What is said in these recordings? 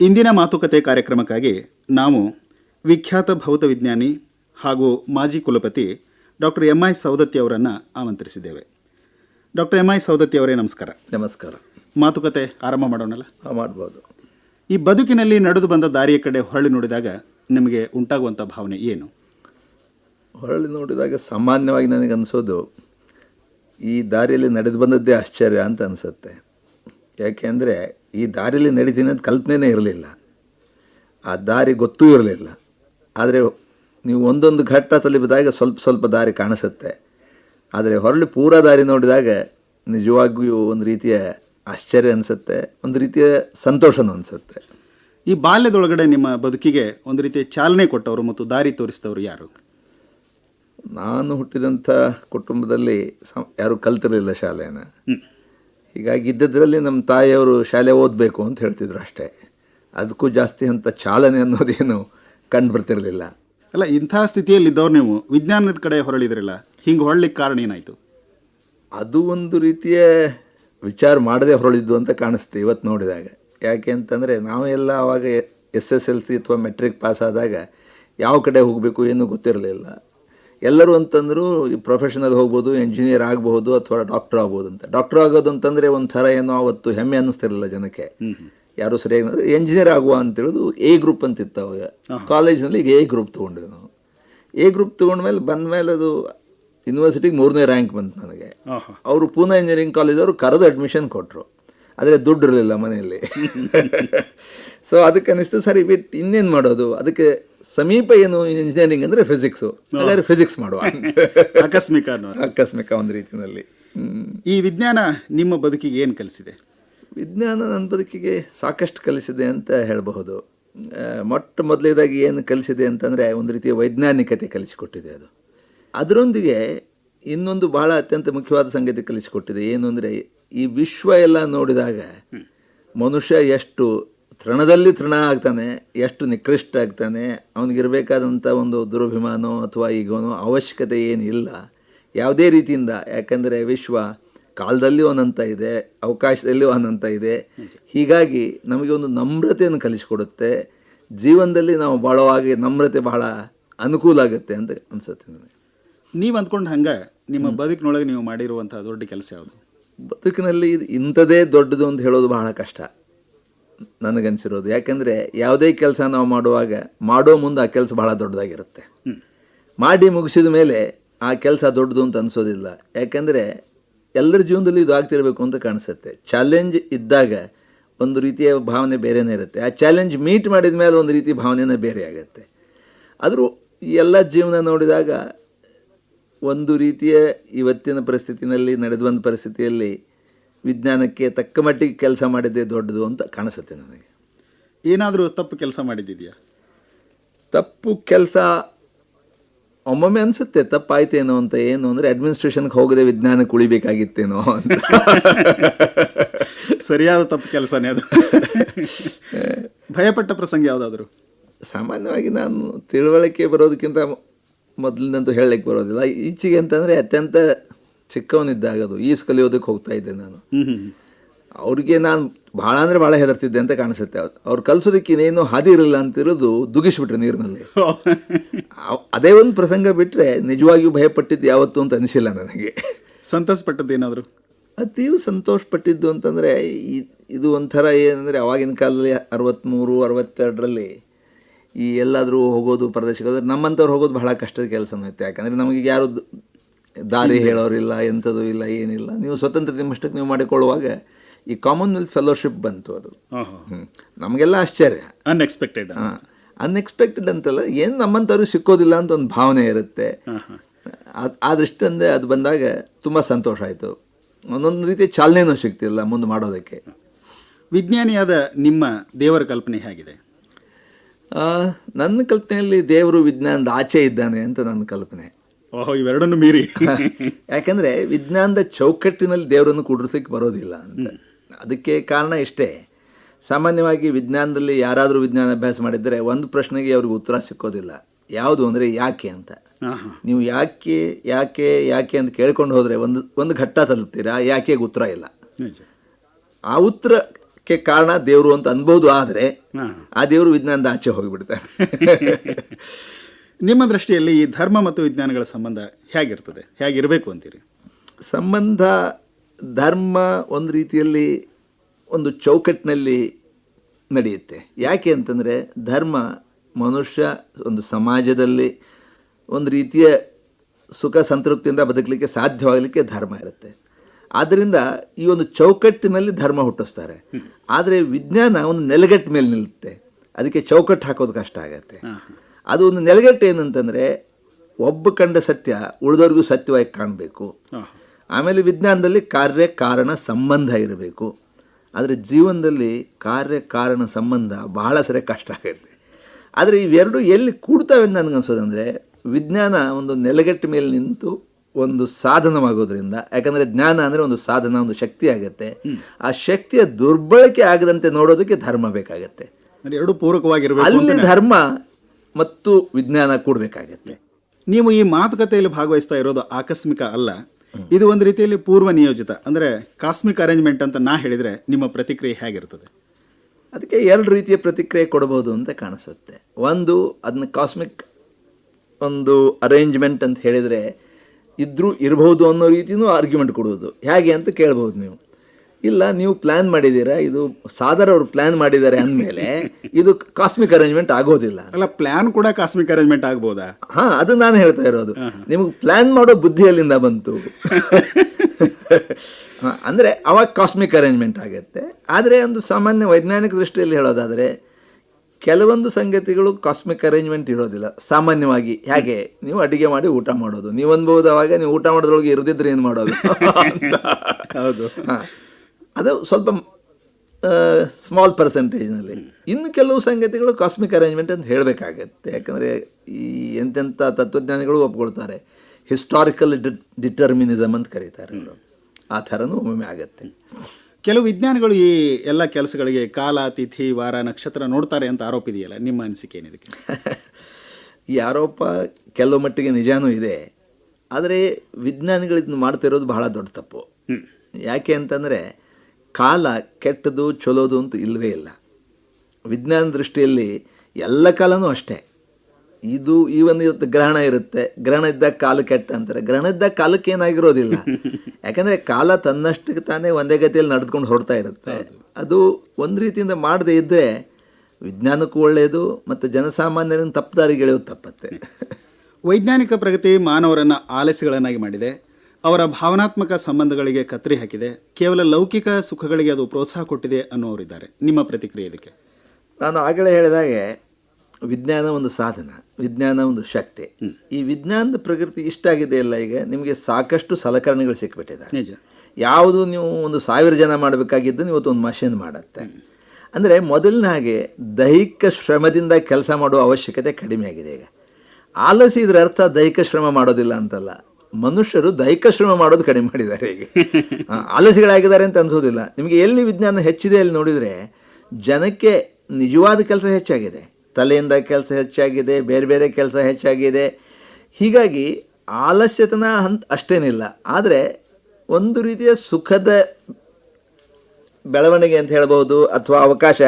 ಇಂದಿನ ಮಾತುಕತೆ ಕಾರ್ಯಕ್ರಮಕ್ಕಾಗಿ ನಾವು ವಿಖ್ಯಾತ ಭೌತ ವಿಜ್ಞಾನಿ ಹಾಗೂ ಮಾಜಿ ಕುಲಪತಿ ಡಾಕ್ಟರ್ ಎಂ ಐ ಸೌದತ್ತಿ ಅವರನ್ನು ಆಮಂತ್ರಿಸಿದ್ದೇವೆ. ಡಾಕ್ಟರ್ ಎಂ ಐ ಸೌದತ್ತಿ ಅವರೇ ನಮಸ್ಕಾರ. ನಮಸ್ಕಾರ. ಮಾತುಕತೆ ಆರಂಭ ಮಾಡೋಣಲ್ಲ? ಮಾಡ್ಬೋದು. ಈ ಬದುಕಿನಲ್ಲಿ ನಡೆದು ಬಂದ ದಾರಿಯ ಕಡೆ ಹೊರಳಿ ನೋಡಿದಾಗ ನಿಮಗೆ ಉಂಟಾಗುವಂಥ ಭಾವನೆ ಏನು? ಹೊರಳಿ ನೋಡಿದಾಗ ಸಾಮಾನ್ಯವಾಗಿ ನನಗೆ ಅನಿಸೋದು ಈ ದಾರಿಯಲ್ಲಿ ನಡೆದು ಬಂದದ್ದೇ ಆಶ್ಚರ್ಯ ಅಂತ ಅನಿಸುತ್ತೆ. ಯಾಕೆಂದರೆ ಈ ದಾರಿಯಲ್ಲಿ ನಡೀತೀನಿ ಅಂತ ಕಲ್ಪನೆನೇ ಇರಲಿಲ್ಲ. ಆ ದಾರಿ ಗೊತ್ತೂ ಇರಲಿಲ್ಲ. ಆದರೆ ನೀವು ಒಂದೊಂದು ಘಟ್ಟ ತಲುಪಿದಾಗ ಸ್ವಲ್ಪ ಸ್ವಲ್ಪ ದಾರಿ ಕಾಣಿಸುತ್ತೆ. ಆದರೆ ಹೊರಳಿ ಪೂರ ದಾರಿ ನೋಡಿದಾಗ ನಿಜವಾಗಿಯೂ ಒಂದು ರೀತಿಯ ಆಶ್ಚರ್ಯ ಅನಿಸುತ್ತೆ ಒಂದು ರೀತಿಯ ಸಂತೋಷನೂ ಅನಿಸುತ್ತೆ. ಈ ಬಾಲ್ಯದೊಳಗಡೆ ನಿಮ್ಮ ಬದುಕಿಗೆ ಒಂದು ರೀತಿಯ ಚಾಲನೆ ಕೊಟ್ಟವರು ಮತ್ತು ದಾರಿ ತೋರಿಸಿದವರು ಯಾರು? ನಾನು ಹುಟ್ಟಿದಂಥ ಕುಟುಂಬದಲ್ಲಿ ಸ ಯಾರೂ ಕಲ್ತಿರಲಿಲ್ಲ ಶಾಲೆನ. ಹೀಗಾಗಿ ಇದ್ದದ್ರಲ್ಲಿ ನಮ್ಮ ತಾಯಿಯವರು ಶಾಲೆ ಓದಬೇಕು ಅಂತ ಹೇಳ್ತಿದ್ರು ಅಷ್ಟೇ. ಅದಕ್ಕೂ ಜಾಸ್ತಿ ಅಂತ ಚಾಲನೆ ಅನ್ನೋದೇನು ಕಂಡು ಬರ್ತಿರಲಿಲ್ಲ. ಅಲ್ಲ ಇಂಥ ಸ್ಥಿತಿಯಲ್ಲಿದ್ದವ್ರು ನೀವು ವಿಜ್ಞಾನದ ಕಡೆ ಹೊರಳಿದ್ರಲ್ಲ ಹಿಂಗೆ ಹೊರಳಿಕ್ಕೆ ಕಾರಣ ಏನಾಯಿತು? ಅದು ಒಂದು ರೀತಿಯ ವಿಚಾರ ಮಾಡದೆ ಹೊರಳಿದ್ದು ಅಂತ ಕಾಣಿಸ್ತು ಇವತ್ತು ನೋಡಿದಾಗ. ಯಾಕೆ ಅಂತಂದರೆ ನಾವೆಲ್ಲ ಆವಾಗ ಎಸ್ ಎಸ್ ಎಲ್ ಸಿ ಅಥವಾ ಮೆಟ್ರಿಕ್ ಪಾಸ್ ಆದಾಗ ಯಾವ ಕಡೆ ಹೋಗಬೇಕು ಏನೂ ಗೊತ್ತಿರಲಿಲ್ಲ. ಎಲ್ಲರೂ ಅಂತಂದರೂ ಈ ಪ್ರೊಫೆಷನಲ್ ಹೋಗ್ಬೋದು ಇಂಜಿನಿಯರ್ ಆಗಬಹುದು ಅಥವಾ ಡಾಕ್ಟರ್ ಆಗ್ಬೋದು ಅಂತ. ಡಾಕ್ಟರ್ ಆಗೋದು ಅಂತಂದರೆ ಒಂಥರ ಏನೋ ಅವತ್ತು ಹೆಮ್ಮೆ ಅನ್ನಿಸ್ತಿರಲಿಲ್ಲ ಜನಕ್ಕೆ. ಯಾರು ಸರಿಯಾಗಿ ಇಂಜಿನಿಯರ್ ಆಗುವ ಅಂತೇಳೋದು ಎ ಗ್ರೂಪ್ ಅಂತ ಇತ್ತು ಅವಾಗ ಕಾಲೇಜ್ನಲ್ಲಿ ಈಗ ಎ ಗ್ರೂಪ್ ತೊಗೊಂಡಿದ್ದೆ ನಾವು ಎ ಗ್ರೂಪ್ ತೊಗೊಂಡ್ಮೇಲೆ ಬಂದಮೇಲೆ ಅದು ಯೂನಿವರ್ಸಿಟಿಗೆ ಮೂರನೇ ರ್ಯಾಂಕ್ ಬಂತು ನನಗೆ. ಅವರು ಪೂನಾ ಇಂಜಿನಿಯರಿಂಗ್ ಕಾಲೇಜವರು ಕರೆದು ಅಡ್ಮಿಷನ್ ಕೊಟ್ಟರು ಆದರೆ ದುಡ್ಡು ಇರಲಿಲ್ಲ ಮನೆಯಲ್ಲಿ ಸೊ ಅದಕ್ಕೆ ಅನ್ನಿಸ್ತು ಸರಿ ಬಿಟ್ಟು ಇನ್ನೇನು ಮಾಡೋದು? ಅದಕ್ಕೆ ಸಮೀಪ ಏನು ಇಂಜಿನಿಯರಿಂಗ್ ಅಂದರೆ ಫಿಸಿಕ್ಸು ಹಾಗಾದ್ರೆ ಫಿಸಿಕ್ಸ್ ಮಾಡುವ. ಆಕಸ್ಮಿಕ ಅನ್ನೋ ಆಕಸ್ಮಿಕ ಒಂದು ರೀತಿಯಲ್ಲಿ. ಈ ವಿಜ್ಞಾನ ನಿಮ್ಮ ಬದುಕಿಗೆ ಏನು ಕಲಿಸಿದೆ? ವಿಜ್ಞಾನ ನನ್ನ ಬದುಕಿಗೆ ಸಾಕಷ್ಟು ಕಲಿಸಿದೆ ಅಂತ ಹೇಳಬಹುದು. ಮೊಟ್ಟ ಮೊದಲೇದಾಗಿ ಏನು ಕಲಿಸಿದೆ ಅಂತಂದರೆ ಒಂದು ರೀತಿಯ ವೈಜ್ಞಾನಿಕತೆ ಕಲಿಸಿಕೊಟ್ಟಿದೆ ಅದು. ಅದರೊಂದಿಗೆ ಇನ್ನೊಂದು ಬಹಳ ಅತ್ಯಂತ ಮುಖ್ಯವಾದ ಸಂಗತಿ ಕಲಿಸಿಕೊಟ್ಟಿದೆ. ಏನು ಅಂದರೆ ಈ ವಿಶ್ವ ಎಲ್ಲ ನೋಡಿದಾಗ ಮನುಷ್ಯ ಎಷ್ಟು ತೃಣದಲ್ಲಿ ತೃಣ ಆಗ್ತಾನೆ ಎಷ್ಟು ನಿಕೃಷ್ಟ ಆಗ್ತಾನೆ ಅವನಿಗಿರಬೇಕಾದಂಥ ಒಂದು ದುರಭಿಮಾನೋ ಅಥವಾ ಈಗೋನೋ ಅವಶ್ಯಕತೆ ಏನಿಲ್ಲ. ಯಾವುದೇ ರೀತಿಯಿಂದ ಯಾಕಂದರೆ ವಿಶ್ವ ಕಾಲದಲ್ಲಿ ಒಂದಂತ ಇದೆ ಅವಕಾಶದಲ್ಲಿ ಒಂದಂತ ಇದೆ. ಹೀಗಾಗಿ ನಮಗೆ ಒಂದು ನಮ್ರತೆಯನ್ನು ಕಲಿಸಿಕೊಡುತ್ತೆ. ಜೀವನದಲ್ಲಿ ನಾವು ಬಹಳವಾಗಿ ನಮ್ರತೆ ಬಹಳ ಅನುಕೂಲ ಆಗುತ್ತೆ ಅಂತ ಅನ್ಸುತ್ತೆ ನನಗೆ. ನೀವು ಅಂದ್ಕೊಂಡು ಹಂಗೆ ನಿಮ್ಮ ಬದುಕಿನೊಳಗೆ ನೀವು ಮಾಡಿರುವಂಥ ದೊಡ್ಡ ಕೆಲಸ ಯಾವುದು? ಬದುಕಿನಲ್ಲಿ ಇದು ಇಂಥದೇ ದೊಡ್ಡದು ಅಂತ ಹೇಳೋದು ಬಹಳ ಕಷ್ಟ. ನನಗನ್ಸಿರೋದು. ಯಾಕೆಂದರೆ ಯಾವುದೇ ಕೆಲಸ ನಾವು ಮಾಡುವಾಗ ಮಾಡೋ ಮುಂದೆ ಆ ಕೆಲಸ ಬಹಳ ದೊಡ್ಡದಾಗಿರುತ್ತೆ. ಮಾಡಿ ಮುಗಿಸಿದ ಮೇಲೆ ಆ ಕೆಲಸ ದೊಡ್ಡದು ಅಂತ ಅನಿಸೋದಿಲ್ಲ. ಯಾಕೆಂದರೆ ಎಲ್ಲರ ಜೀವನದಲ್ಲಿ ಇದು ಆಗ್ತಿರಬೇಕು ಅಂತ ಕಾಣಿಸುತ್ತೆ. ಚಾಲೆಂಜ್ ಇದ್ದಾಗ ಒಂದು ರೀತಿಯ ಭಾವನೆ ಬೇರೆನೇ ಇರುತ್ತೆ. ಆ ಚಾಲೆಂಜ್ ಮೀಟ್ ಮಾಡಿದ ಮೇಲೆ ಒಂದು ರೀತಿ ಭಾವನೆನೇ ಬೇರೆ ಆಗುತ್ತೆ. ಆದರೂ ಎಲ್ಲ ಜೀವನ ನೋಡಿದಾಗ ಒಂದು ರೀತಿಯ ಇವತ್ತಿನ ಪರಿಸ್ಥಿತಿನಲ್ಲಿ ನಡೆದು ಬಂದ ಪರಿಸ್ಥಿತಿಯಲ್ಲಿ ವಿಜ್ಞಾನಕ್ಕೆ ತಕ್ಕ ಮಟ್ಟಿಗೆ ಕೆಲಸ ಮಾಡಿದ್ದೇ ದೊಡ್ಡದು ಅಂತ ಕಾಣಿಸುತ್ತೆ ನನಗೆ. ಏನಾದರೂ ತಪ್ಪು ಕೆಲಸ ಮಾಡಿದ್ದಿದೆಯಾ? ತಪ್ಪು ಕೆಲಸ ಒಮ್ಮೊಮ್ಮೆ ಅನಿಸುತ್ತೆ ತಪ್ಪಾಯ್ತೇನೋ ಅಂತ ಏನು ಅಂದರೆ ಅಡ್ಮಿನಿಸ್ಟ್ರೇಷನ್ಗೆ ಹೋಗದೆ ವಿಜ್ಞಾನಕ್ಕೆ ಉಳಿಬೇಕಾಗಿತ್ತೇನೋ ಅಂತ. ಸರಿಯಾದ ತಪ್ಪು ಕೆಲಸನೇ ಅದು. ಭಯಪಟ್ಟ ಪ್ರಸಂಗ ಯಾವುದಾದ್ರು? ಸಾಮಾನ್ಯವಾಗಿ ನಾನು ತಿಳುವಳಿಕೆ ಬರೋದಕ್ಕಿಂತ ಮೊದಲಿನಂತೂ ಹೇಳಲಿಕ್ಕೆ ಬರೋದಿಲ್ಲ. ಈಚೆಗೆ ಅಂತಂದರೆ ಅತ್ಯಂತ ಚಿಕ್ಕವನಿದ್ದಾಗ ಅದು ಈಸ್ ಕಲಿಯೋದಕ್ಕೆ ಹೋಗ್ತಾ ಇದ್ದೆ ನಾನು. ಅವ್ರಿಗೆ ನಾನು ಭಾಳ ಅಂದರೆ ಭಾಳ ಹೆದರ್ತಿದ್ದೆ ಅಂತ ಕಾಣಿಸುತ್ತೆ. ಅವ್ರು ಅವ್ರು ಕಲಿಸೋದಕ್ಕೆ ಇನ್ನೇನು ಹಾದಿ ಇರಲಿಲ್ಲ ಅಂತಿರೋದು ದುಗಿಸ್ಬಿಟ್ರೆ ನೀರಿನಲ್ಲಿ. ಅದೇ ಒಂದು ಪ್ರಸಂಗ ಬಿಟ್ಟರೆ ನಿಜವಾಗಿಯೂ ಭಯಪಟ್ಟಿದ್ದು ಯಾವತ್ತು ಅಂತ ಅನಿಸಿಲ್ಲ ನನಗೆ. ಸಂತೋಷಪಟ್ಟದ್ದು ಏನಾದರೂ ಅತೀವ ಸಂತೋಷ ಪಟ್ಟಿದ್ದು ಅಂತಂದರೆ ಇದು ಒಂಥರ ಏನಂದರೆ ಅವಾಗಿನ ಕಾಲದಲ್ಲಿ ಅರವತ್ತ್ಮೂರು ಅರವತ್ತೆರಡರಲ್ಲಿ ಈ ಎಲ್ಲಾದರೂ ಹೋಗೋದು ಪ್ರದೇಶಕ್ಕೆ ಹೋದ್ರೆ ನಮ್ಮಂಥವ್ರು ಹೋಗೋದು ಬಹಳ ಕಷ್ಟದ ಕೆಲಸ ಇತ್ತು. ಯಾಕಂದರೆ ನಮಗೆ ಯಾರು ದಾರಿ ಹೇಳೋರಿಲ್ಲ ಎಂಥದ್ದು ಇಲ್ಲ ಏನಿಲ್ಲ. ನೀವು ಸ್ವತಂತ್ರ ನಿಮ್ಮಷ್ಟಕ್ಕೆ ನೀವು ಮಾಡಿಕೊಳ್ಳುವಾಗ ಈ ಕಾಮನ್ವೆಲ್ತ್ ಫೆಲೋಶಿಪ್ ಬಂತು ಅದು. ನಮಗೆಲ್ಲ ಆಶ್ಚರ್ಯ. ಅನ್ಎಕ್ಸ್ಪೆಕ್ಟೆಡ್ ಹಾಂ. ಅನ್ಎಕ್ಸ್ಪೆಕ್ಟೆಡ್ ಅಂತಲ್ಲ ಏನು ನಮ್ಮಂಥವ್ರಿಗೆ ಸಿಕ್ಕೋದಿಲ್ಲ ಅಂತ ಒಂದು ಭಾವನೆ ಇರುತ್ತೆ. ಆ- ಆ ದೃಷ್ಟಿಯಿಂದ ಅದು ಬಂದಾಗ ತುಂಬ ಸಂತೋಷ ಆಯಿತು. ಒಂದೊಂದು ರೀತಿ ಚಾಲನೆಯೂ ಸಿಗ್ತಿಲ್ಲ ಮುಂದೆ ಮಾಡೋದಕ್ಕೆ. ವಿಜ್ಞಾನಿಯಾದ ನಿಮ್ಮ ದೇವರ ಕಲ್ಪನೆ ಹೇಗಿದೆ? ನನ್ನ ಕಲ್ಪನೆಯಲ್ಲಿ ದೇವರು ವಿಜ್ಞಾನದ ಆಚೆ ಇದ್ದಾನೆ ಅಂತ ನನ್ನ ಕಲ್ಪನೆ. ಓಹೋ ಇವೆರಡನ್ನು ಮೀರಿ. ಯಾಕಂದರೆ ವಿಜ್ಞಾನದ ಚೌಕಟ್ಟಿನಲ್ಲಿ ದೇವರನ್ನು ಕೂಡಿಸೋಕ್ಕೆ ಬರೋದಿಲ್ಲ ಅಂತ. ಅದಕ್ಕೆ ಕಾರಣ ಇಷ್ಟೇ. ಸಾಮಾನ್ಯವಾಗಿ ವಿಜ್ಞಾನದಲ್ಲಿ ಯಾರಾದರೂ ವಿಜ್ಞಾನ ಅಭ್ಯಾಸ ಮಾಡಿದರೆ ಒಂದು ಪ್ರಶ್ನೆಗೆ ಅವ್ರಿಗೆ ಉತ್ತರ ಸಿಕ್ಕೋದಿಲ್ಲ. ಯಾವುದು ಅಂದರೆ ಯಾಕೆ ಅಂತ. ನೀವು ಯಾಕೆ ಯಾಕೆ ಯಾಕೆ ಅಂತ ಕೇಳ್ಕೊಂಡು ಹೋದರೆ ಒಂದು ಒಂದು ಘಟ್ಟ ತಲುಪ್ತೀರಾ? ಯಾಕೆಗೆ ಉತ್ತರ ಇಲ್ಲ? ಆ ಉತ್ತರಕ್ಕೆ ಕಾರಣ ದೇವರು ಅಂತ ಅನ್ಬೋದು ಆದರೆ ಆ ದೇವರು ವಿಜ್ಞಾನದ ಆಚೆ ಹೋಗಿಬಿಡ್ತಾರೆ. ನಿಮ್ಮ ದೃಷ್ಟಿಯಲ್ಲಿ ಈ ಧರ್ಮ ಮತ್ತು ವಿಜ್ಞಾನಗಳ ಸಂಬಂಧ ಹೇಗಿರ್ತದೆ? ಹೇಗಿರಬೇಕು ಅಂತೀರಿ? ಸಂಬಂಧ ಧರ್ಮ ಒಂದು ರೀತಿಯಲ್ಲಿ ಒಂದು ಚೌಕಟ್ಟಿನಲ್ಲಿ ನಡೆಯುತ್ತೆ. ಯಾಕೆ ಅಂತಂದರೆ ಧರ್ಮ ಮನುಷ್ಯ ಒಂದು ಸಮಾಜದಲ್ಲಿ ಒಂದು ರೀತಿಯ ಸುಖ ಸಂತೃಪ್ತಿಯಿಂದ ಬದುಕಲಿಕ್ಕೆ ಸಾಧ್ಯವಾಗಲಿಕ್ಕೆ ಧರ್ಮ ಇರುತ್ತೆ. ಆದ್ದರಿಂದ ಈ ಒಂದು ಚೌಕಟ್ಟಿನಲ್ಲಿ ಧರ್ಮ ಹುಟ್ಟಿಸ್ತಾರೆ. ಆದರೆ ವಿಜ್ಞಾನ ಒಂದು ನೆಲಗಟ್ಟ ಮೇಲೆ ನಿಲ್ಲುತ್ತೆ. ಅದಕ್ಕೆ ಚೌಕಟ್ಟು ಹಾಕೋದು ಕಷ್ಟ ಆಗತ್ತೆ. ಅದು ಒಂದು ನೆಲೆಗಟ್ಟು ಏನಂತಂದರೆ ಒಬ್ಬ ಕಂಡ ಸತ್ಯ ಉಳಿದವ್ರಿಗೂ ಸತ್ಯವಾಗಿ ಕಾಣಬೇಕು. ಆಮೇಲೆ ವಿಜ್ಞಾನದಲ್ಲಿ ಕಾರ್ಯ ಕಾರಣ ಸಂಬಂಧ ಇರಬೇಕು. ಆದರೆ ಜೀವನದಲ್ಲಿ ಕಾರ್ಯ ಕಾರಣ ಸಂಬಂಧ ಬಹಳ ಸರಿ ಕಷ್ಟ ಆಗುತ್ತೆ. ಆದರೆ ಇವೆರಡು ಎಲ್ಲಿ ಕೂಡ್ತಾವೆ ಅಂತ ನನಗನ್ಸೋದಂದರೆ ವಿಜ್ಞಾನ ಒಂದು ನೆಲೆಗಟ್ಟ ಮೇಲೆ ನಿಂತು ಒಂದು ಸಾಧನವಾಗೋದ್ರಿಂದ ಯಾಕಂದರೆ ಜ್ಞಾನ ಅಂದರೆ ಒಂದು ಸಾಧನ ಒಂದು ಶಕ್ತಿ ಆಗುತ್ತೆ. ಆ ಶಕ್ತಿಯ ದುರ್ಬಳಕೆ ಆಗದಂತೆ ನೋಡೋದಕ್ಕೆ ಧರ್ಮ ಬೇಕಾಗತ್ತೆ. ಎರಡು ಪೂರಕವಾಗಿರಬೇಕು ಅಲ್ಲಿ ಧರ್ಮ ಮತ್ತು ವಿಜ್ಞಾನ ಕೂಡಬೇಕಾಗತ್ತೆ. ನೀವು ಈ ಮಾತುಕತೆಯಲ್ಲಿ ಭಾಗವಹಿಸ್ತಾ ಇರೋದು ಆಕಸ್ಮಿಕ ಅಲ್ಲ. ಇದು ಒಂದು ರೀತಿಯಲ್ಲಿ ಪೂರ್ವ ನಿಯೋಜಿತ ಅಂದರೆ ಕಾಸ್ಮಿಕ್ ಅರೇಂಜ್ಮೆಂಟ್ ಅಂತ ನಾ ಹೇಳಿದರೆ ನಿಮ್ಮ ಪ್ರತಿಕ್ರಿಯೆ ಹೇಗಿರ್ತದೆ? ಅದಕ್ಕೆ ಎರಡು ರೀತಿಯ ಪ್ರತಿಕ್ರಿಯೆ ಕೊಡಬಹುದು ಅಂತ ಕಾಣಿಸುತ್ತೆ. ಒಂದು ಅದನ್ನ ಕಾಸ್ಮಿಕ್ ಒಂದು ಅರೇಂಜ್ಮೆಂಟ್ ಅಂತ ಹೇಳಿದರೆ ಇದ್ರೂ ಇರಬಹುದು ಅನ್ನೋ ರೀತಿಯೂ ಆರ್ಗ್ಯುಮೆಂಟ್ ಕೊಡುವುದು. ಹೇಗೆ ಅಂತ ಕೇಳ್ಬೋದು ನೀವು. ಇಲ್ಲ ನೀವು ಪ್ಲ್ಯಾನ್ ಮಾಡಿದ್ದೀರಾ? ಇದು ಸಾದರ್ ಅವರು ಪ್ಲ್ಯಾನ್ ಮಾಡಿದ್ದಾರೆ ಅಂದಮೇಲೆ ಇದು ಕಾಸ್ಮಿಕ್ ಅರೇಂಜ್ಮೆಂಟ್ ಆಗೋದಿಲ್ಲ. ಅಲ್ಲ ಪ್ಲ್ಯಾನ್ ಕೂಡ ಕಾಸ್ಮಿಕ್ ಅರೇಂಜ್ಮೆಂಟ್ ಆಗ್ಬೋದಾ? ಹಾ ಅದು ನಾನು ಹೇಳ್ತಾ ಇರೋದು. ನಿಮಗೆ ಪ್ಲ್ಯಾನ್ ಮಾಡೋ ಬುದ್ಧಿ ಎಲ್ಲಿಂದ ಬಂತು. ಹಾಂ ಅಂದ್ರೆ ಅವಾಗ ಕಾಸ್ಮಿಕ್ ಅರೇಂಜ್ಮೆಂಟ್ ಆಗುತ್ತೆ. ಆದರೆ ಒಂದು ಸಾಮಾನ್ಯ ವೈಜ್ಞಾನಿಕ ದೃಷ್ಟಿಯಲ್ಲಿ ಹೇಳೋದಾದರೆ ಕೆಲವೊಂದು ಸಂಗತಿಗಳು ಕಾಸ್ಮಿಕ್ ಅರೇಂಜ್ಮೆಂಟ್ ಇರೋದಿಲ್ಲ. ಸಾಮಾನ್ಯವಾಗಿ ಹೇಗೆ? ನೀವು ಅಡುಗೆ ಮಾಡಿ ಊಟ ಮಾಡೋದು. ನೀವು ಅನ್ಬೋದು ಅವಾಗ ನೀವು ಊಟ ಮಾಡೋದ್ರೊಳಗೆ ಇರದಿದ್ರೆ ಏನು ಮಾಡೋದು? ಹೌದು. ಹಾ. ಅದು ಸ್ವಲ್ಪ ಸ್ಮಾಲ್ ಪರ್ಸೆಂಟೇಜ್ನಲ್ಲಿ ಇನ್ನು ಕೆಲವು ಸಂಗತಿಗಳು ಕಾಸ್ಮಿಕ್ ಅರೇಂಜ್ಮೆಂಟ್ ಅಂತ ಹೇಳಬೇಕಾಗತ್ತೆ. ಯಾಕಂದರೆ ಈ ಎಂತೆಂಥ ತತ್ವಜ್ಞಾನಿಗಳು ಒಪ್ಕೊಳ್ತಾರೆ. ಹಿಸ್ಟಾರಿಕಲ್ ಡಿಟರ್ಮಿನಿಸಮ್ ಅಂತ ಕರೀತಾರೆ. ಆ ಥರನೂ ಒಮ್ಮೊಮ್ಮೆ ಆಗತ್ತೆ. ಕೆಲವು ವಿಜ್ಞಾನಿಗಳು ಈ ಎಲ್ಲ ಕೆಲಸಗಳಿಗೆ ಕಾಲ ತಿಥಿ ವಾರ ನಕ್ಷತ್ರ ನೋಡ್ತಾರೆ ಅಂತ ಆರೋಪ ಇದೆಯಲ್ಲ? ನಿಮ್ಮ ಅನಿಸಿಕೆ ಏನಿದಕ್ಕೆ ಈ ಆರೋಪ ಕೆಲವು ಮಟ್ಟಿಗೆ ನಿಜಾನೂ ಇದೆ. ಆದರೆ ವಿಜ್ಞಾನಿಗಳು ಇದನ್ನು ಮಾಡ್ತಿರೋದು ಬಹಳ ದೊಡ್ಡ ತಪ್ಪು. ಯಾಕೆ ಅಂತಂದರೆ ಕಾಲ ಕೆಟ್ಟದು ಚಲೋದು ಅಂತ ಇಲ್ಲವೇ ಇಲ್ಲ. ವಿಜ್ಞಾನ ದೃಷ್ಟಿಯಲ್ಲಿ ಎಲ್ಲ ಕಾಲನೂ ಅಷ್ಟೇ. ಇದು ಈ ಒಂದು ಇವತ್ತು ಗ್ರಹಣ ಇರುತ್ತೆ. ಗ್ರಹಣ ಇದ್ದಾಗ ಕಾಲ ಕೆಟ್ಟ ಅಂತಾರೆ. ಗ್ರಹಣ ಇದ್ದಾಗ ಕಾಲಕ್ಕೆ ಏನಾಗಿರೋದಿಲ್ಲ. ಯಾಕಂದರೆ ಕಾಲ ತನ್ನಷ್ಟಕ್ಕೆ ತಾನೇ ಒಂದೇ ಗತಿಯಲ್ಲಿ ನಡೆದುಕೊಂಡು ಹೊರಡ್ತಾ ಇರುತ್ತೆ. ಅದು ಒಂದು ರೀತಿಯಿಂದ ಮಾಡದೇ ಇದ್ದರೆ ವಿಜ್ಞಾನಕ್ಕೂ ಒಳ್ಳೆಯದು ಮತ್ತು ಜನಸಾಮಾನ್ಯರನ್ನು ತಪ್ಪದಾರಿಗೆಳೆಯೋದು ತಪ್ಪತ್ತೆ. ವೈಜ್ಞಾನಿಕ ಪ್ರಗತಿ ಮಾನವರನ್ನು ಆಲಸ್ಯಗಳನ್ನಾಗಿ ಮಾಡಿದೆ. ಅವರ ಭಾವನಾತ್ಮಕ ಸಂಬಂಧಗಳಿಗೆ ಕತ್ತರಿ ಹಾಕಿದೆ. ಕೇವಲ ಲೌಕಿಕ ಸುಖಗಳಿಗೆ ಅದು ಪ್ರೋತ್ಸಾಹ ಕೊಟ್ಟಿದೆ ಅನ್ನೋರಿದ್ದಾರೆ ನಿಮ್ಮ ಪ್ರತಿಕ್ರಿಯೆ ಇದಕ್ಕೆ? ನಾನು ಆಗಲೇ ಹೇಳಿದಾಗೆ ವಿಜ್ಞಾನ ಒಂದು ಸಾಧನ ವಿಜ್ಞಾನ ಒಂದು ಶಕ್ತಿ. ಈ ವಿಜ್ಞಾನದ ಪ್ರಗತಿ ಇಷ್ಟಾಗಿದೆ ಅಲ್ಲ ಈಗ? ನಿಮಗೆ ಸಾಕಷ್ಟು ಸಲಕರಣೆಗಳು ಸಿಕ್ಬಿಟ್ಟಿದೆ. ನಿಜ. ಯಾವುದು ನೀವು ಒಂದು ಸಾವಿರ ಜನ ಮಾಡಬೇಕಾಗಿದ್ದು ಇವತ್ತು ಒಂದು ಮಷಿನ್ ಮಾಡುತ್ತೆ. ಅಂದರೆ ಮೊದಲಿನ ಹಾಗೆ ದೈಹಿಕ ಶ್ರಮದಿಂದ ಕೆಲಸ ಮಾಡುವ ಅವಶ್ಯಕತೆ ಕಡಿಮೆ ಆಗಿದೆ ಈಗ. ಆಲಸಿ ಇದರ ಅರ್ಥ ದೈಹಿಕ ಶ್ರಮ ಮಾಡೋದಿಲ್ಲ ಅಂತಲ್ಲ. ಮನುಷ್ಯರು ದೈಹಿಕ ಶ್ರಮ ಮಾಡೋದು ಕಡಿಮೆ ಮಾಡಿದ್ದಾರೆ ಈಗ. ಆಲಸಿಗಳಾಗಿದ್ದಾರೆ ಅಂತ ಅನಿಸೋದಿಲ್ಲ. ನಿಮಗೆ ಎಲ್ಲಿ ವಿಜ್ಞಾನ ಹೆಚ್ಚಿದೆ ಅಲ್ಲಿ ನೋಡಿದರೆ ಜನಕ್ಕೆ ನಿಜವಾದ ಕೆಲಸ ಹೆಚ್ಚಾಗಿದೆ. ತಲೆಯಿಂದ ಕೆಲಸ ಹೆಚ್ಚಾಗಿದೆ ಬೇರೆ ಬೇರೆ ಕೆಲಸ ಹೆಚ್ಚಾಗಿದೆ. ಹೀಗಾಗಿ ಆಲಸ್ಯತನ ಅಂತ ಅಷ್ಟೇನಿಲ್ಲ. ಆದರೆ ಒಂದು ರೀತಿಯ ಸುಖದ ಬೆಳವಣಿಗೆ ಅಂತ ಹೇಳ್ಬೋದು ಅಥವಾ ಅವಕಾಶ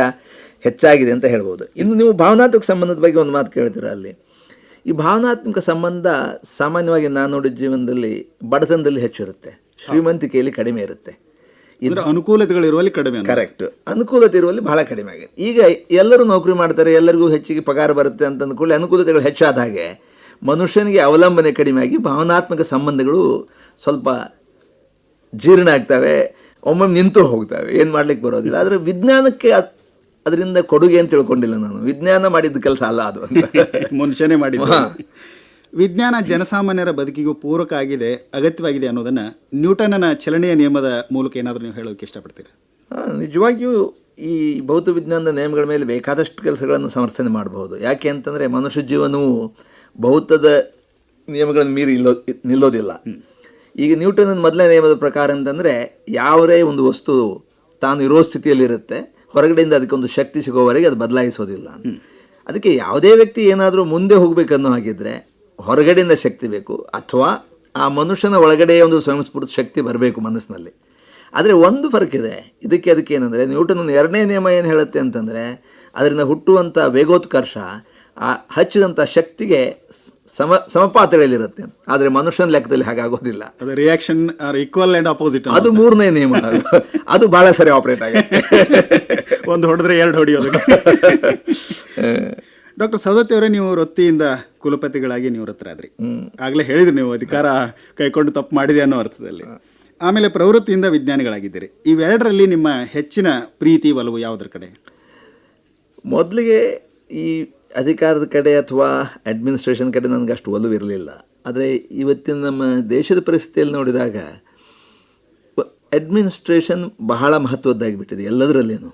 ಹೆಚ್ಚಾಗಿದೆ ಅಂತ ಹೇಳ್ಬೋದು ಇನ್ನು ನೀವು ಭಾವನಾತ್ಮಕ ಸಂಬಂಧದ ಬಗ್ಗೆ ಒಂದು ಮಾತು ಕೇಳ್ತೀರ ಅಲ್ಲಿ? ಈ ಭಾವನಾತ್ಮಕ ಸಂಬಂಧ ಸಾಮಾನ್ಯವಾಗಿ ನಾನು ನೋಡಿದ ಜೀವನದಲ್ಲಿ ಬಡತನದಲ್ಲಿ ಹೆಚ್ಚಿರುತ್ತೆ. ಶ್ರೀಮಂತಿಕೆಯಲ್ಲಿ ಕಡಿಮೆ ಇರುತ್ತೆ. ಅಂದ್ರೆ ಅನುಕೂಲತೆಗಳಿರುವಲ್ಲಿ ಕಡಿಮೆ ಅನ್ನೋದು. ಕರೆಕ್ಟ್ ಅನುಕೂಲತೆ ಇರುವಲ್ಲಿ ಬಹಳ ಕಡಿಮೆ ಆಗಿದೆ. ಈಗ ಎಲ್ಲರೂ ನೌಕರಿ ಮಾಡ್ತಾರೆ ಎಲ್ಲರಿಗೂ ಹೆಚ್ಚಿಗೆ ಪಗಾರ ಬರುತ್ತೆ ಅಂತ ಅಂದ್ಕೊಳ್ಳಿ ಅನುಕೂಲತೆಗಳು ಹೆಚ್ಚಾದ ಹಾಗೆ ಮನುಷ್ಯನಿಗೆ ಅವಲಂಬನೆ ಕಡಿಮೆ ಆಗಿ ಭಾವನಾತ್ಮಕ ಸಂಬಂಧಗಳು ಸ್ವಲ್ಪ ಜೀರ್ಣ ಆಗ್ತವೆ ಒಮ್ಮೊಮ್ಮೆ ನಿಂತು ಹೋಗ್ತವೆ ಏನು ಮಾಡ್ಲಿಕ್ಕೆ ಬರೋದಿಲ್ಲ. ಆದರೆ ವಿಜ್ಞಾನಕ್ಕೆ ಅದರಿಂದ ಕೊಡುಗೆ ಅಂತ ತಿಳ್ಕೊಂಡಿಲ್ಲ ನಾನು. ವಿಜ್ಞಾನ ಮಾಡಿದ ಕೆಲಸ ಅಲ್ಲ ಅದು ಮನುಷ್ಯನೇ ಮಾಡಿ ವಿಜ್ಞಾನ ಜನಸಾಮಾನ್ಯರ ಬದುಕಿಗೂ ಪೂರಕ ಆಗಿದೆ ಅಗತ್ಯವಾಗಿದೆ ಅನ್ನೋದನ್ನ ನ್ಯೂಟನ್ನ ಚಲನೆಯ ನಿಯಮದ ಮೂಲಕ ಏನಾದರೂ ನೀವು ಹೇಳೋಕೆ ಇಷ್ಟಪಡ್ತೀರಾ? ನಿಜವಾಗಿಯೂ ಈ ಭೌತ ವಿಜ್ಞಾನದ ನಿಯಮಗಳ ಮೇಲೆ ಬೇಕಾದಷ್ಟು ಕೆಲಸಗಳನ್ನು ಸಮರ್ಥನೆ ಮಾಡಬಹುದು ಯಾಕೆ ಅಂತಂದರೆ ಮನುಷ್ಯ ಜೀವನವು ಭೌತದ ನಿಯಮಗಳನ್ನು ಮೀರಿ ಇಲ್ಲೋ ನಿಲ್ಲೋದಿಲ್ಲ. ಈಗ ನ್ಯೂಟನ್ ಮೊದಲನೇ ನಿಯಮದ ಪ್ರಕಾರ ಅಂತಂದರೆ ಯಾವುದೇ ಒಂದು ವಸ್ತು ತಾನು ಇರೋ ಸ್ಥಿತಿಯಲ್ಲಿರುತ್ತೆ. ಹೊರಗಡೆಯಿಂದ ಅದಕ್ಕೊಂದು ಶಕ್ತಿ ಸಿಗೋವರೆಗೆ ಅದು ಬದಲಾಯಿಸೋದಿಲ್ಲ ಅದಕ್ಕೆ ಯಾವುದೇ ವ್ಯಕ್ತಿ ಏನಾದರೂ ಮುಂದೆ ಹೋಗಬೇಕನ್ನೋ ಹಾಗಿದ್ರೆ ಹೊರಗಡೆಯಿಂದ ಶಕ್ತಿ ಬೇಕು ಅಥವಾ ಆ ಮನುಷ್ಯನ ಒಳಗಡೆ ಒಂದು ಸ್ವಯಂಸ್ಫೂರ್ತ ಶಕ್ತಿ ಬರಬೇಕು ಮನಸ್ಸಿನಲ್ಲಿ. ಆದರೆ ಒಂದು ಫರ್ಕ್ ಇದೆ. ಇದಕ್ಕೆ ಅದಕ್ಕೆ ಏನಂದರೆ ನ್ಯೂಟನ್ ಎರಡನೇ ನಿಯಮ ಏನು ಹೇಳುತ್ತೆ ಅಂತಂದರೆ ಅದರಿಂದ ಹುಟ್ಟುವಂಥ ವೇಗೋತ್ಕರ್ಷ ಆ ಹಚ್ಚಿದಂಥ ಶಕ್ತಿಗೆ ಸಮ ಸಮಪಾತಗಳಲ್ಲಿರುತ್ತೆ. ಆದರೆ ಮನುಷ್ಯನ ಲೆಕ್ಕದಲ್ಲಿ ಹಾಗಾಗೋದಿಲ್ಲ. ಅದು reaction are equal and opposite ಅದು ಮೂರನೇ ನಿಯಮ. ಅದು ಭಾಳ ಸರಿ ಆಪರೇಟ್ ಆಗುತ್ತೆ. ಒಂದು ಹೊಡೆದ್ರೆ ಎರಡು ಹೊಡೆಯೋದು ಡಾಕ್ಟರ್ ಸವದತ್ತಿ ಅವರೇ ನೀವು ವೃತ್ತಿಯಿಂದ ಕುಲಪತಿಗಳಾಗಿ ನಿವೃತ್ತರಾದ್ರಿ ಆಗ್ಲೇ ಹೇಳಿದ್ರಿ ನೀವು ಅಧಿಕಾರ ಕೈಕೊಂಡು ತಪ್ಪು ಮಾಡಿದೆ ಅನ್ನೋ ಅರ್ಥದಲ್ಲಿ. ಆಮೇಲೆ ಪ್ರವೃತ್ತಿಯಿಂದ ವಿಜ್ಞಾನಿಗಳಾಗಿದ್ದೀರಿ. ಇವೆರಡರಲ್ಲಿ ನಿಮ್ಮ ಹೆಚ್ಚಿನ ಪ್ರೀತಿ ಒಲವು ಯಾವುದ್ರ ಕಡೆ? ಮೊದಲಿಗೆ ಈ ಅಧಿಕಾರದ ಕಡೆ ಅಥವಾ ಅಡ್ಮಿನಿಸ್ಟ್ರೇಷನ್ ಕಡೆ ನನಗೆ ಅಷ್ಟು ಒಲವು ಇರಲಿಲ್ಲ. ಆದರೆ ಇವತ್ತಿನ ನಮ್ಮ ದೇಶದ ಪರಿಸ್ಥಿತಿಯಲ್ಲಿ ನೋಡಿದಾಗ ಅಡ್ಮಿನಿಸ್ಟ್ರೇಷನ್ ಬಹಳ ಮಹತ್ವದ್ದಾಗಿಬಿಟ್ಟಿದೆ ಎಲ್ಲದರಲ್ಲೇನು.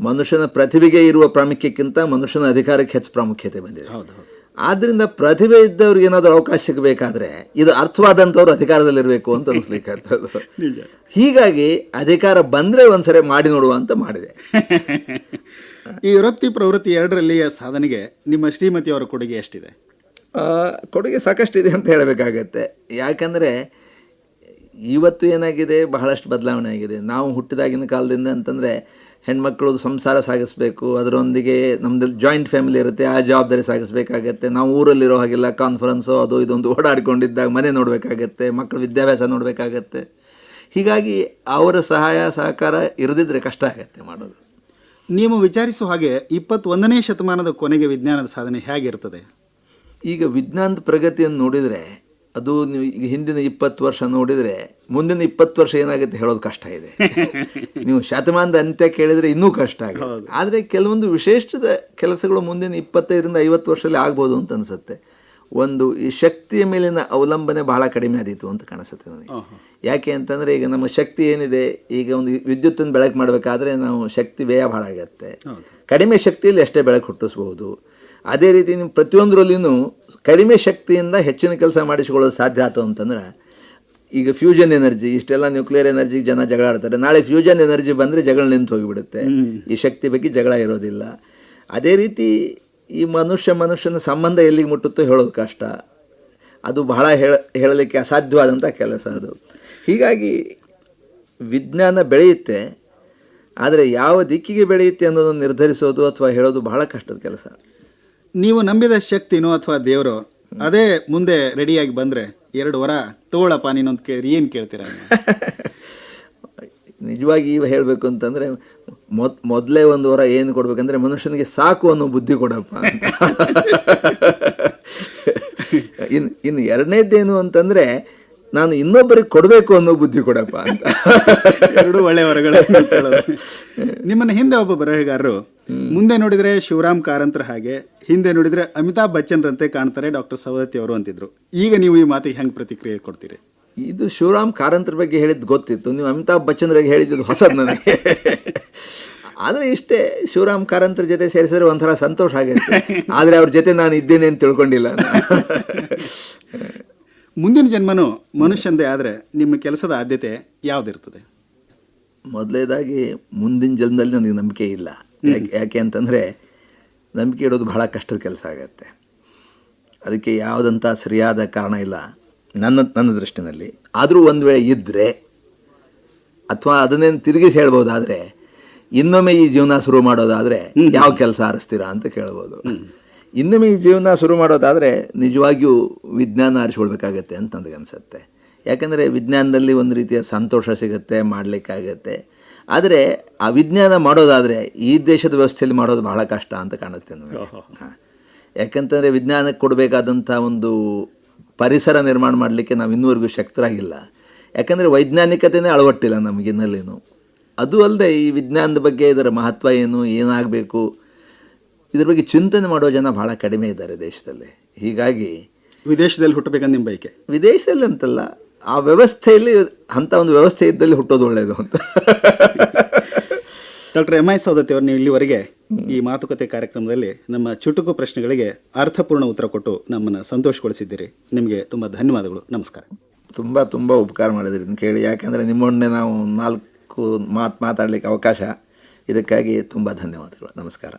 ಮನುಷ್ಯನ ಪ್ರತಿಭೆಗೆ ಇರುವ ಪ್ರಾಮುಖ್ಯಕ್ಕಿಂತ ಮನುಷ್ಯನ ಅಧಿಕಾರಕ್ಕೆ ಹೆಚ್ಚು ಪ್ರಾಮುಖ್ಯತೆ ಬಂದಿದೆ. ಹೌದು ಹೌದು. ಆದ್ದರಿಂದ ಪ್ರತಿಭೆ ಇದ್ದವ್ರಿಗೆ ಏನಾದರೂ ಅವಕಾಶ ಸಿಗಬೇಕಾದ್ರೆ ಇದು ಅರ್ಥವಾದಂಥವ್ರು ಅಧಿಕಾರದಲ್ಲಿರಬೇಕು ಅಂತ ಅನಿಸ್ಲಿಕ್ಕೆ ನಿಜ. ಹೀಗಾಗಿ ಅಧಿಕಾರ ಬಂದರೆ ಒಂದ್ಸರಿ ಮಾಡಿ ನೋಡುವ ಅಂತ ಮಾಡಿದೆ. ಈ ವೃತ್ತಿ ಪ್ರವೃತ್ತಿ ಎರಡರಲ್ಲಿಯ ಸಾಧನೆಗೆ ನಿಮ್ಮ ಶ್ರೀಮತಿಯವರ ಕೊಡುಗೆ ಎಷ್ಟಿದೆ? ಕೊಡುಗೆ ಕೊಡುಗೆ ಸಾಕಷ್ಟಿದೆ ಅಂತ ಹೇಳಬೇಕಾಗತ್ತೆ. ಯಾಕಂದರೆ ಇವತ್ತು ಏನಾಗಿದೆ? ಬಹಳಷ್ಟು ಬದಲಾವಣೆ ಆಗಿದೆ. ನಾವು ಹುಟ್ಟಿದಾಗಿನ ಕಾಲದಿಂದ ಅಂತಂದರೆ ಹೆಣ್ಮಕ್ಳು ಸಂಸಾರ ಸಾಗಿಸ್ಬೇಕು, ಅದರೊಂದಿಗೆ ನಮ್ಮದು ಜಾಯಿಂಟ್ ಫ್ಯಾಮಿಲಿ ಇರುತ್ತೆ, ಆ ಜವಾಬ್ದಾರಿ ಸಾಗಿಸ್ಬೇಕಾಗತ್ತೆ. ನಾವು ಊರಲ್ಲಿರೋ ಹಾಗೆಲ್ಲ ಕಾನ್ಫರೆನ್ಸು ಅದು ಇದೊಂದು ಓಡಾಡ್ಕೊಂಡಿದ್ದಾಗ ಮನೆ ನೋಡಬೇಕಾಗತ್ತೆ, ಮಕ್ಕಳು ವಿದ್ಯಾಭ್ಯಾಸ ನೋಡಬೇಕಾಗತ್ತೆ. ಹೀಗಾಗಿ ಅವರ ಸಹಾಯ, ಸಹಕಾರ ಇರದಿದ್ದರೆ ಕಷ್ಟ ಆಗತ್ತೆ ಮಾಡೋದು. ನೀವು ವಿಚಾರಿಸುವ ಹಾಗೆ ಇಪ್ಪತ್ತೊಂದನೇ ಶತಮಾನದ ಕೊನೆಗೆ ವಿಜ್ಞಾನದ ಸಾಧನೆ ಹೇಗಿರ್ತದೆ? ಈಗ ವಿಜ್ಞಾನದ ಪ್ರಗತಿಯನ್ನು ನೋಡಿದರೆ ಅದು ನೀವು ಈಗ ಹಿಂದಿನ ಇಪ್ಪತ್ತು ವರ್ಷ ನೋಡಿದರೆ ಮುಂದಿನ ಇಪ್ಪತ್ತು ವರ್ಷ ಏನಾಗುತ್ತೆ ಹೇಳೋದು ಕಷ್ಟ ಇದೆ. ನೀವು ಶತಮಾನದ ಅಂತ್ಯ ಕೇಳಿದರೆ ಇನ್ನೂ ಕಷ್ಟ ಆಗುತ್ತೆ. ಆದರೆ ಕೆಲವೊಂದು ವಿಶೇಷದ ಕೆಲಸಗಳು ಮುಂದಿನ ಇಪ್ಪತ್ತೈದರಿಂದ ಐವತ್ತು ವರ್ಷದಲ್ಲಿ ಆಗ್ಬೋದು ಅಂತ ಅನಿಸುತ್ತೆ. ಒಂದು ಈ ಶಕ್ತಿಯ ಮೇಲಿನ ಅವಲಂಬನೆ ಬಹಳ ಕಡಿಮೆ ಆದೀತು ಅಂತ ಕಾಣಿಸುತ್ತೆ ನನಗೆ. ಯಾಕೆ ಅಂತಂದರೆ ಈಗ ನಮ್ಮ ಶಕ್ತಿ ಏನಿದೆ ಈಗ ಒಂದು ವಿದ್ಯುತ್ತನ್ನು ಬೆಳಕು ಮಾಡಬೇಕಾದ್ರೆ ನಾವು ಶಕ್ತಿ ವ್ಯಯ ಭಾಳ ಆಗುತ್ತೆ. ಕಡಿಮೆ ಶಕ್ತಿಯಲ್ಲಿ ಎಷ್ಟೇ ಬೆಳಕು ಹುಟ್ಟಿಸ್ಬೋದು ಅದೇ ರೀತಿ ನೀವು ಪ್ರತಿಯೊಂದರಲ್ಲಿನೂ ಕಡಿಮೆ ಶಕ್ತಿಯಿಂದ ಹೆಚ್ಚಿನ ಕೆಲಸ ಮಾಡಿಸಿಕೊಳ್ಳೋದು ಸಾಧ್ಯ ಆಯ್ತು ಅಂತಂದ್ರೆ ಈಗ ಫ್ಯೂಷನ್ ಎನರ್ಜಿ ಇಷ್ಟೆಲ್ಲ ನ್ಯೂಕ್ಲಿಯರ್ ಎನರ್ಜಿ ಜನ ಜಗಳ ಆಡ್ತಾರೆ. ನಾಳೆ ಫ್ಯೂಷನ್ ಎನರ್ಜಿ ಬಂದರೆ ಜಗಳ ನಿಂತು ಹೋಗಿಬಿಡುತ್ತೆ. ಈ ಶಕ್ತಿ ಬಗ್ಗೆ ಜಗಳ ಇರೋದಿಲ್ಲ. ಅದೇ ರೀತಿ ಈ ಮನುಷ್ಯ ಮನುಷ್ಯನ ಸಂಬಂಧ ಎಲ್ಲಿಗೆ ಮುಟ್ಟುತ್ತೋ ಹೇಳೋದು ಕಷ್ಟ. ಅದು ಬಹಳ ಹೇಳ ಹೇಳಲಿಕ್ಕೆ ಅಸಾಧ್ಯವಾದಂಥ ಕೆಲಸ ಅದು. ಹೀಗಾಗಿ ವಿಜ್ಞಾನ ಬೆಳೆಯುತ್ತೆ ಆದರೆ ಯಾವ ದಿಕ್ಕಿಗೆ ಬೆಳೆಯುತ್ತೆ ಅನ್ನೋದನ್ನು ನಿರ್ಧರಿಸೋದು ಅಥವಾ ಹೇಳೋದು ಬಹಳ ಕಷ್ಟದ ಕೆಲಸ. ನೀವು ನಂಬಿದ ಶಕ್ತಿನೋ ಅಥವಾ ದೇವರು ಅದೇ ಮುಂದೆ ರೆಡಿಯಾಗಿ ಬಂದರೆ ಎರಡು ವರ ತೋಳಪ್ಪ ನೀನೊಂದು ಕೇಳಿ ಏನು ಕೇಳ್ತೀರ ನಿಜವಾಗಿ ಹೇಳಬೇಕು ಅಂತಂದರೆ ಮೊದ್ ಮೊದಲೇ ಒಂದು ವರ ಏನು ಕೊಡ್ಬೇಕಂದ್ರೆ ಮನುಷ್ಯನಿಗೆ ಸಾಕು ಅನ್ನೋ ಬುದ್ಧಿ ಕೊಡಪ್ಪ ಅಂತ. ಇನ್ನು ಇನ್ನು ಎರಡನೇದ್ದೇನು ಅಂತಂದರೆ ನಾನು ಇನ್ನೊಬ್ಬರಿಗೆ ಕೊಡಬೇಕು ಅನ್ನೋ ಬುದ್ಧಿ ಕೊಡಪ್ಪ ಅಂತ. ಎರಡು ಒಳ್ಳೆಯ ವರಗಳು ನಿಮ್ಮನ್ನು ನಿಮ್ಮನ್ನ ಹಿಂದೆ ಒಬ್ಬ ಬರಹಗಾರರು ಮುಂದೆ ನೋಡಿದ್ರೆ ಶಿವರಾಮ್ ಕಾರಂತರ ಹಾಗೆ ಹಿಂದೆ ನೋಡಿದ್ರೆ ಅಮಿತಾಬ್ ಬಚ್ಚನ್ರಂತೆ ಕಾಣ್ತಾರೆ ಡಾಕ್ಟರ್ ಸವದತ್ತಿ ಅವರು ಅಂತಿದ್ರು. ಈಗ ನೀವು ಈ ಮಾತಿಗೆ ಹೆಂಗೆ ಪ್ರತಿಕ್ರಿಯೆ ಕೊಡ್ತೀರಿ? ಇದು ಶಿವರಾಮ್ ಕಾರಂತರ ಬಗ್ಗೆ ಹೇಳಿದ್ದು ಗೊತ್ತಿತ್ತು. ನೀವು ಅಮಿತಾಬ್ ಬಚ್ಚನ್ರಿಗೆ ಹೇಳಿದ್ದು ಹೊಸದು ನನಗೆ. ಆದರೆ ಇಷ್ಟೇ ಶಿವರಾಮ್ ಕಾರಂತರ ಜೊತೆ ಸೇರಿಸಿದ್ರೆ ಒಂಥರ ಸಂತೋಷ ಆಗುತ್ತೆ ಆದರೆ ಅವ್ರ ಜೊತೆ ನಾನು ಇದ್ದೇನೆ ಅಂತ ತಿಳ್ಕೊಂಡಿಲ್ಲ ಮುಂದಿನ ಜನ್ಮನು ಮನುಷ್ಯಂದೇ ಆದರೆ ನಿಮ್ಮ ಕೆಲಸದ ಆದ್ಯತೆ ಯಾವುದಿರ್ತದೆ? ಮೊದಲೇದಾಗಿ ಮುಂದಿನ ಜನ್ಮದಲ್ಲಿ ನನಗೆ ನಂಬಿಕೆ ಇಲ್ಲ. ಯಾಕೆ ಯಾಕೆ ಅಂತಂದರೆ ನಂಬಿಕೆ ಇಡೋದು ಬಹಳ ಕಷ್ಟದ ಕೆಲಸ ಆಗತ್ತೆ. ಅದಕ್ಕೆ ಯಾವುದಂಥ ಸರಿಯಾದ ಕಾರಣ ಇಲ್ಲ. ನನ್ನ ನನ್ನ ದೃಷ್ಟಿನಲ್ಲಿ. ಆದರೂ ಒಂದು ವೇಳೆ ಇದ್ದರೆ ಅಥವಾ ಅದನ್ನೇನು ತಿರುಗಿಸಿ ಹೇಳ್ಬೋದಾದರೆ ಇನ್ನೊಮ್ಮೆ ಈ ಜೀವನ ಶುರು ಮಾಡೋದಾದರೆ ಯಾವ ಕೆಲಸ ಆರಿಸ್ತೀರಾ ಅಂತ ಕೇಳ್ಬೋದು. ಇನ್ನೊಮ್ಮೆ ಈ ಜೀವನ ಶುರು ಮಾಡೋದಾದರೆ ನಿಜವಾಗಿಯೂ ವಿಜ್ಞಾನ ಆರಿಸ್ಕೊಳ್ಬೇಕಾಗತ್ತೆ ಅಂತ ನನಗೆ ಅನಿಸುತ್ತೆ. ಯಾಕಂದರೆ ವಿಜ್ಞಾನದಲ್ಲಿ ಒಂದು ರೀತಿಯ ಸಂತೋಷ ಸಿಗುತ್ತೆ ಮಾಡಲಿಕ್ಕಾಗತ್ತೆ. ಆದರೆ ಆ ವಿಜ್ಞಾನ ಮಾಡೋದಾದರೆ ಈ ದೇಶದ ವ್ಯವಸ್ಥೆಯಲ್ಲಿ ಮಾಡೋದು ಬಹಳ ಕಷ್ಟ ಅಂತ ಕಾಣುತ್ತೆ ನನಗೆ. ಹಾಂ. ಯಾಕಂತಂದರೆ ವಿಜ್ಞಾನಕ್ಕೆ ಕೊಡಬೇಕಾದಂಥ ಒಂದು ಪರಿಸರ ನಿರ್ಮಾಣ ಮಾಡಲಿಕ್ಕೆ ನಾವು ಇನ್ನೂವರೆಗೂ ಶಕ್ತರಾಗಿಲ್ಲ. ಯಾಕಂದರೆ ವೈಜ್ಞಾನಿಕತೆಯೇ ಅಳವಟ್ಟಿಲ್ಲ ನಮಗಿನ್ನಲ್ಲಿನೂ ಅದು ಅಲ್ಲದೆ ಈ ವಿಜ್ಞಾನದ ಬಗ್ಗೆ ಇದರ ಮಹತ್ವ ಏನು ಏನಾಗಬೇಕು ಇದ್ರ ಬಗ್ಗೆ ಚಿಂತನೆ ಮಾಡೋ ಜನ ಭಾಳ ಕಡಿಮೆ ಇದ್ದಾರೆ ದೇಶದಲ್ಲಿ. ಹೀಗಾಗಿ ವಿದೇಶದಲ್ಲಿ ಹುಟ್ಟಬೇಕಂತ ನಿಮ್ಮ ಬಯಕೆ? ವಿದೇಶದಲ್ಲಿ ಅಂತಲ್ಲ ಆ ವ್ಯವಸ್ಥೆಯಲ್ಲಿ ಅಂಥ ಒಂದು ವ್ಯವಸ್ಥೆ ಇದ್ದಲ್ಲಿ ಹುಟ್ಟೋದು ಒಳ್ಳೆಯದು ಅಂತ. ಡಾಕ್ಟರ್ ಎಂ ಐ ಸೌದತ್ತಿ ಅವರು ನೀವು ಇಲ್ಲಿವರೆಗೆ ಈ ಮಾತುಕತೆ ಕಾರ್ಯಕ್ರಮದಲ್ಲಿ ನಮ್ಮ ಚುಟುಕು ಪ್ರಶ್ನೆಗಳಿಗೆ ಅರ್ಥಪೂರ್ಣ ಉತ್ತರ ಕೊಟ್ಟು ನಮ್ಮನ್ನು ಸಂತೋಷಗೊಳಿಸಿದ್ದೀರಿ. ನಿಮಗೆ ತುಂಬ ಧನ್ಯವಾದಗಳು. ನಮಸ್ಕಾರ. ತುಂಬ ತುಂಬ ಉಪಕಾರ ಮಾಡಿದ್ರಿ ಅಂತ ಕೇಳಿ. ಯಾಕೆಂದರೆ ನಿಮ್ಮೊಡನೆ ನಾವು ನಾಲ್ಕು ಮಾತು ಮಾತಾಡಲಿಕ್ಕೆ ಅವಕಾಶ. ಇದಕ್ಕಾಗಿ ತುಂಬ ಧನ್ಯವಾದಗಳು. ನಮಸ್ಕಾರ.